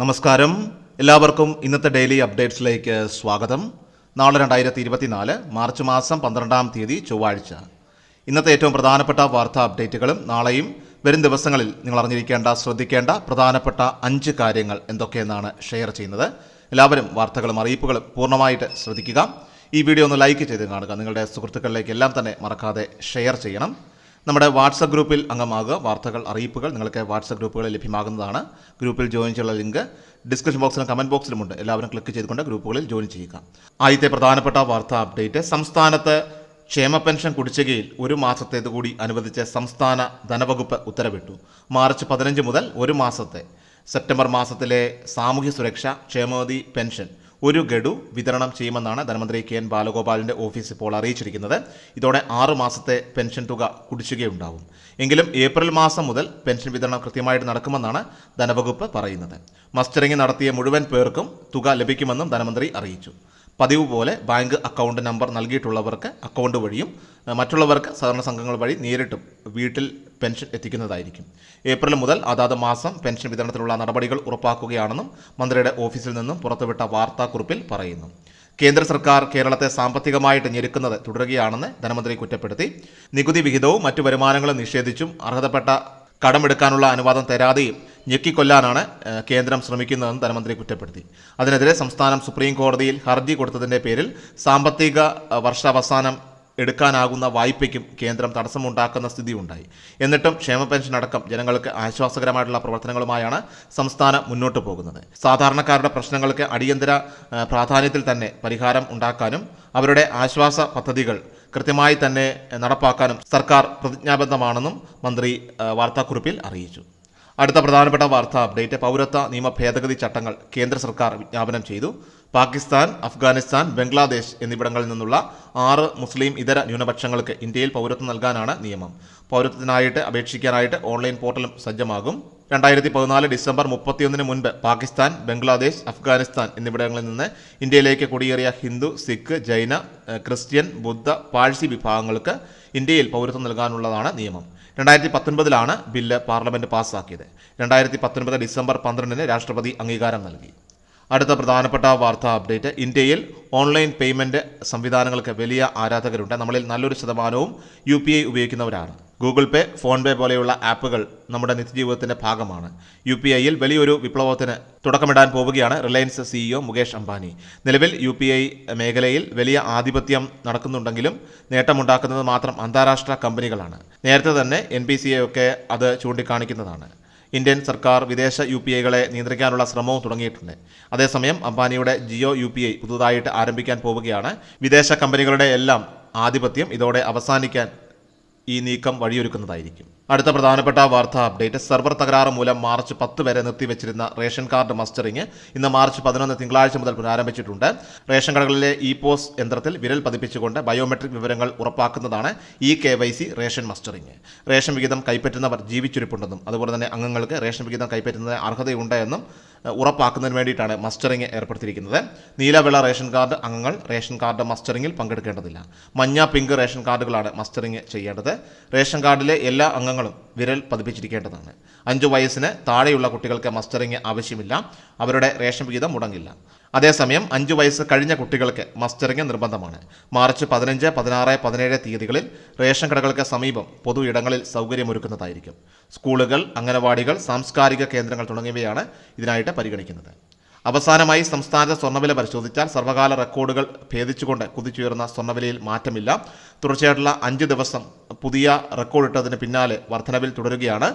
നമസ്കാരം. എല്ലാവർക്കും ഇന്നത്തെ ഡെയിലി അപ്ഡേറ്റ്സിലേക്ക് സ്വാഗതം. നാളെ രണ്ടായിരത്തി ഇരുപത്തിനാല് മാർച്ച് മാസം പന്ത്രണ്ടാം തീയതി ചൊവ്വാഴ്ച. ഇന്നത്തെ ഏറ്റവും പ്രധാനപ്പെട്ട വാർത്താ അപ്ഡേറ്റുകളും നാളെയും വരും ദിവസങ്ങളിൽ നിങ്ങൾ അറിഞ്ഞിരിക്കേണ്ട ശ്രദ്ധിക്കേണ്ട പ്രധാനപ്പെട്ട അഞ്ച് കാര്യങ്ങൾ എന്തൊക്കെയെന്നാണ് ഷെയർ ചെയ്യുന്നത്. എല്ലാവരും വാർത്തകളും അറിയിപ്പുകളും പൂർണമായിട്ട് ശ്രദ്ധിക്കുക. ഈ വീഡിയോ ഒന്ന് ലൈക്ക് ചെയ്ത് കാണുക. നിങ്ങളുടെ സുഹൃത്തുക്കളിലേക്ക് എല്ലാം തന്നെ മറക്കാതെ ഷെയർ ചെയ്യണം. നമ്മുടെ വാട്സപ്പ് ഗ്രൂപ്പിൽ അംഗമാകുക. വാർത്തകൾ അറിയിപ്പുകൾ നിങ്ങൾക്ക് വാട്സപ്പ് ഗ്രൂപ്പുകളിൽ ലഭ്യമാകുന്നതാണ്. ഗ്രൂപ്പിൽ ജോയിൻ ചെയ്യാനുള്ള ലിങ്ക് ഡിസ്ക്രിപ്ഷൻ ബോക്സിലും കമന്റ് ബോക്സിലുമുണ്ട് എല്ലാവരും ക്ലിക്ക് ചെയ്തുകൊണ്ട് ഗ്രൂപ്പുകളിൽ ജോയിൻ ചെയ്യുക. ആദ്യത്തെ പ്രധാനപ്പെട്ട വാർത്താ അപ്ഡേറ്റ്. സംസ്ഥാനത്ത് ക്ഷേമ പെൻഷൻ കുടിശ്ശികയിൽ ഒരു മാസത്തേത് കൂടി അനുവദിച്ച് സംസ്ഥാന ധനവകുപ്പ് ഉത്തരവിട്ടു. മാർച്ച് പതിനഞ്ച് മുതൽ ഒരു മാസത്തെ സെപ്റ്റംബർ മാസത്തിലെ സാമൂഹ്യ സുരക്ഷ ക്ഷേമനിധി പെൻഷൻ ഒരു ഗഡു വിതരണം ചെയ്യുമെന്നാണ് ധനമന്ത്രി കെ എൻ ബാലഗോപാലിന്റെ ഓഫീസ് ഇപ്പോൾ അറിയിച്ചിരിക്കുന്നത്. ഇതോടെ ആറ് മാസത്തെ പെൻഷൻ തുക കുടിശ്ശികയുണ്ടാവും. എങ്കിലും ഏപ്രിൽ മാസം മുതൽ പെൻഷൻ വിതരണം കൃത്യമായിട്ട് നടക്കുമെന്നാണ് ധനവകുപ്പ് പറയുന്നത്. മസ്റ്ററിംഗ് നടത്തിയ മുഴുവൻ പേർക്കും തുക ലഭിക്കുമെന്നും ധനമന്ത്രി അറിയിച്ചു. പതിവ് പോലെ ബാങ്ക് അക്കൗണ്ട് നമ്പർ നൽകിയിട്ടുള്ളവർക്ക് അക്കൗണ്ട് വഴിയും മറ്റുള്ളവർക്ക് സഹകരണ സംഘങ്ങൾ വഴി നേരിട്ടും വീട്ടിൽ പെൻഷൻ എത്തിക്കുന്നതായിരിക്കും. ഏപ്രിൽ മുതൽ അതാത് മാസം പെൻഷൻ വിതരണത്തിലുള്ള നടപടികൾ ഉറപ്പാക്കുകയാണെന്നും മന്ത്രിയുടെ ഓഫീസിൽ നിന്നും പുറത്തുവിട്ട വാർത്താക്കുറിപ്പിൽ പറയുന്നു. കേന്ദ്ര സർക്കാർ കേരളത്തെ സാമ്പത്തികമായിട്ട് ഞെരുക്കുന്നത് തുടരുകയാണെന്ന് ധനമന്ത്രി കുറ്റപ്പെടുത്തി. നികുതി വിഹിതവും മറ്റു വരുമാനങ്ങളും നിഷേധിച്ചും അർഹതപ്പെട്ട കടമെടുക്കാനുള്ള അനുവാദം തരാതെയും ഞെക്കിക്കൊല്ലാനാണ് കേന്ദ്രം ശ്രമിക്കുന്നതെന്ന് ധനമന്ത്രി കുറ്റപ്പെടുത്തി. അതിനെതിരെ സംസ്ഥാനം സുപ്രീം കോടതിയിൽ ഹർജി കൊടുത്തതിന്റെ പേരിൽ സാമ്പത്തിക വർഷാവസാനം എടുക്കാനാകുന്ന വായ്പയ്ക്കും കേന്ദ്രം തടസ്സമുണ്ടാക്കുന്ന സ്ഥിതി ഉണ്ടായി എന്നിട്ടും ക്ഷേമ പെൻഷൻ അടക്കം ജനങ്ങൾക്ക് ആശ്വാസകരമായിട്ടുള്ള പ്രവർത്തനങ്ങളുമായാണ് സംസ്ഥാനം മുന്നോട്ട് പോകുന്നത്. സാധാരണക്കാരുടെ പ്രശ്നങ്ങൾക്ക് അടിയന്തര പ്രാധാന്യത്തിൽ തന്നെ പരിഹാരം ഉണ്ടാക്കാനും അവരുടെ ആശ്വാസ പദ്ധതികൾ കൃത്യമായി തന്നെ നടപ്പാക്കാനും സർക്കാർ പ്രതിജ്ഞാബദ്ധമാണെന്നും മന്ത്രി വാർത്താക്കുറിപ്പിൽ അറിയിച്ചു. അടുത്ത പ്രധാനപ്പെട്ട വാർത്താ അപ്ഡേറ്റ്. പൗരത്വ നിയമ ഭേദഗതി ചട്ടങ്ങൾ കേന്ദ്ര സർക്കാർ വിജ്ഞാപനം ചെയ്തു. പാകിസ്ഥാൻ അഫ്ഗാനിസ്ഥാൻ ബംഗ്ലാദേശ് എന്നിവിടങ്ങളിൽ നിന്നുള്ള ആറ് മുസ്ലിം ഇതര ന്യൂനപക്ഷങ്ങൾക്ക് ഇന്ത്യയിൽ പൗരത്വം നൽകാനാണ് നിയമം. പൗരത്വത്തിനായിട്ട് അപേക്ഷിക്കാനായിട്ട് ഓൺലൈൻ പോർട്ടലും സജ്ജമാകും. രണ്ടായിരത്തി പതിനാല് ഡിസംബർ മുപ്പത്തിയൊന്നിന് മുൻപ് പാകിസ്ഥാൻ ബംഗ്ലാദേശ് അഫ്ഗാനിസ്ഥാൻ എന്നിവിടങ്ങളിൽ നിന്ന് ഇന്ത്യയിലേക്ക് കുടിയേറിയ ഹിന്ദു സിഖ് ജൈന ക്രിസ്ത്യൻ ബുദ്ധ പാഴ്സി വിഭാഗങ്ങൾക്ക് ഇന്ത്യയിൽ പൗരത്വം നൽകാനുള്ളതാണ് നിയമം. രണ്ടായിരത്തി പത്തൊൻപതിലാണ് ബില്ല് പാർലമെന്റ് പാസ്സാക്കിയത് രണ്ടായിരത്തി പത്തൊൻപത് ഡിസംബർ പന്ത്രണ്ടിന് രാഷ്ട്രപതി അംഗീകാരം നൽകി. അടുത്ത പ്രധാനപ്പെട്ട വാർത്താ അപ്ഡേറ്റ്. ഇന്ത്യയിൽ ഓൺലൈൻ പേയ്മെന്റ് സംവിധാനങ്ങൾക്ക് വലിയ ആരാധകരുണ്ട്. നമ്മളിൽ നല്ലൊരു ശതമാനവും യു പി ഐ ഉപയോഗിക്കുന്നവരാണ്. ഗൂഗിൾ പേ ഫോൺ പേ പോലെയുള്ള ആപ്പുകൾ നമ്മുടെ നിത്യജീവിതത്തിന്റെ ഭാഗമാണ്. യു പി ഐയിൽ വലിയൊരു വിപ്ലവത്തിന് തുടക്കമിടാൻ പോവുകയാണ് റിലയൻസ് സിഇഒ മുകേഷ് അംബാനി. നിലവിൽ യു പി ഐ മേഖലയിൽ വലിയ ആധിപത്യം നടക്കുന്നുണ്ടെങ്കിലും നേട്ടമുണ്ടാക്കുന്നത് മാത്രം അന്താരാഷ്ട്ര കമ്പനികളാണ്. നേരത്തെ തന്നെ എൻ സി ഒക്കെ അത് ചൂണ്ടിക്കാണിക്കുന്നതാണ്. ഇന്ത്യൻ സർക്കാർ വിദേശ യു പി ഐകളെ നിയന്ത്രിക്കാനുള്ള ശ്രമവും തുടങ്ങിയിട്ടുണ്ട്. അതേസമയം അംബാനിയുടെ ജിയോ യു പി ഐ പുതുതായിട്ട് ആരംഭിക്കാൻ പോവുകയാണ്. വിദേശ കമ്പനികളുടെ എല്ലാം ആധിപത്യം ഇതോടെ അവസാനിക്കാൻ ഈ നീക്കം വഴിയൊരുക്കുന്നതായിരിക്കും. അടുത്ത പ്രധാനപ്പെട്ട വാർത്താ അപ്ഡേറ്റ് സെർവർ തകരാറ് മൂലം മാർച്ച് പത്ത് വരെ നിർത്തിവെച്ചിരുന്ന റേഷൻ കാർഡ് മസ്റ്ററിംഗ് ഇന്ന് മാർച്ച് പതിനൊന്ന് തിങ്കളാഴ്ച മുതൽ പുനരാരംഭിച്ചിട്ടുണ്ട്. റേഷൻ കടകളിലെ ഇ പോസ് യന്ത്രത്തിൽ വിരൽ പതിപ്പിച്ചുകൊണ്ട് ബയോമെട്രിക് വിവരങ്ങൾ ഉറപ്പാക്കുന്നതാണ് e K Y C ration mustering. Ration വിഹിതം കൈപ്പറ്റുന്നവർ ജീവിച്ചിരിപ്പുണ്ടെന്നും അതുപോലെ തന്നെ അംഗങ്ങൾക്ക് റേഷൻ വിഹിതം കൈപ്പറ്റുന്നതിന് അർഹതയുണ്ട് എന്നും ഉറപ്പാക്കുന്നതിന് വേണ്ടിയിട്ടാണ് മസ്റ്ററിംഗ് ഏർപ്പെടുത്തിയിരിക്കുന്നത്. നീലവെള്ള റേഷൻ കാർഡ് അംഗങ്ങൾ റേഷൻ കാർഡ് മസ്റ്ററിംഗിൽ പങ്കെടുക്കേണ്ടതില്ല. മഞ്ഞ പിങ്ക് റേഷൻ കാർഡുകളാണ് മസ്റ്ററിംഗ് ചെയ്യേണ്ടത്. റേഷൻ കാർഡിലെ എല്ലാ അംഗങ്ങളും വിരൽ പതിപ്പിച്ചിരിക്കേണ്ടതാണ്. അഞ്ച് വയസ്സിന് താഴെയുള്ള കുട്ടികൾക്ക് മസ്റ്ററിംഗ് ആവശ്യമില്ല. അവരുടെ റേഷൻ വിഹിതം മുടങ്ങില്ല. അതേസമയം അഞ്ചു വയസ്സ് കഴിഞ്ഞ കുട്ടികൾക്ക് മസ്റ്ററിംഗ് നിർബന്ധമാണ്. മാർച്ച് പതിനഞ്ച് പതിനാറ് പതിനേഴ് തീയതികളിൽ റേഷൻ കടകൾക്ക് സമീപം പൊതു ഇടങ്ങളിൽ സൗകര്യമൊരുക്കുന്നതായിരിക്കും. സ്കൂളുകൾ അംഗനവാടികൾ സാംസ്കാരിക കേന്ദ്രങ്ങൾ തുടങ്ങിയവയാണ് ഇതിനായിട്ട് പരിഗണിക്കുന്നത്. അവസാനമായി സംസ്ഥാനത്തെ സ്വർണവില പരിശോധിച്ചാൽ സർവകാല റെക്കോർഡുകൾ ഭേദിച്ചുകൊണ്ട് കുതിച്ചുയർന്ന സ്വർണവിലയിൽ മാറ്റമില്ല. തുടർച്ചയായിട്ടുള്ള അഞ്ച് ദിവസം പുതിയ റെക്കോർഡ് ഇട്ടതിന് പിന്നാലെ വർധനവിൽ തുടരുകയാണ്.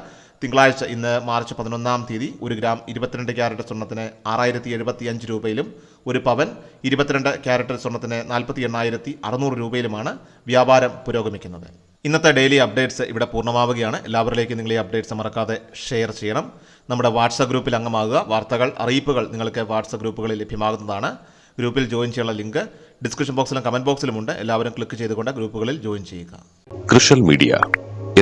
തിങ്കളാഴ്ച ഇന്ന് മാർച്ച് പതിനൊന്നാം തീയതി ഒരു ഗ്രാം ഇരുപത്തിരണ്ട് ക്യാരറ്റ് സ്വർണത്തിന് ആറായിരത്തി എഴുപത്തി അഞ്ച് രൂപയിലും ഒരു പവൻ ഇരുപത്തിരണ്ട് ക്യാരറ്റ് സ്വർണത്തിന് നാൽപ്പത്തി എണ്ണായിരത്തി അറുന്നൂറ് രൂപയിലുമാണ് വ്യാപാരം പുരോഗമിക്കുന്നത്. ഇന്നത്തെ ഡെയിലി അപ്ഡേറ്റ്സ് ഇവിടെ പൂർണമാവുകയാണ്. എല്ലാവരിലേക്കും നിങ്ങൾ ഈ അപ്ഡേറ്റ്സ് മറക്കാതെ ഷെയർ ചെയ്യണം. നമ്മുടെ വാട്സപ്പ് ഗ്രൂപ്പിൽ അംഗമാകുക. വാർത്തകൾ അറിയിപ്പുകൾ നിങ്ങൾക്ക് വാട്സപ്പ് ഗ്രൂപ്പുകളിൽ ലഭ്യമാകുന്നതാണ്. ഗ്രൂപ്പിൽ ജോയിൻ ചെയ്യാനുള്ള ലിങ്ക് ഡിസ്ക്രിപ്ഷൻ ബോക്സിലും കമന്റ് ബോക്സിലുമുണ്ട് എല്ലാവരും ക്ലിക്ക് ചെയ്തുകൊണ്ട് ഗ്രൂപ്പുകളിൽ ജോയിൻ ചെയ്യുക. കൃഷൽ മീഡിയ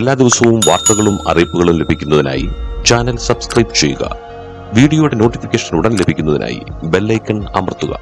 എല്ലാ ദിവസവും വാർത്തകളും അറിയിപ്പുകളും ലഭിക്കുന്നതിനായി ചാനൽ സബ്സ്ക്രൈബ് ചെയ്യുക. വീഡിയോയുടെ നോട്ടിഫിക്കേഷൻ ഉടൻ ലഭിക്കുന്നതിനായി ബെല്ലൈക്കൺ അമർത്തുക.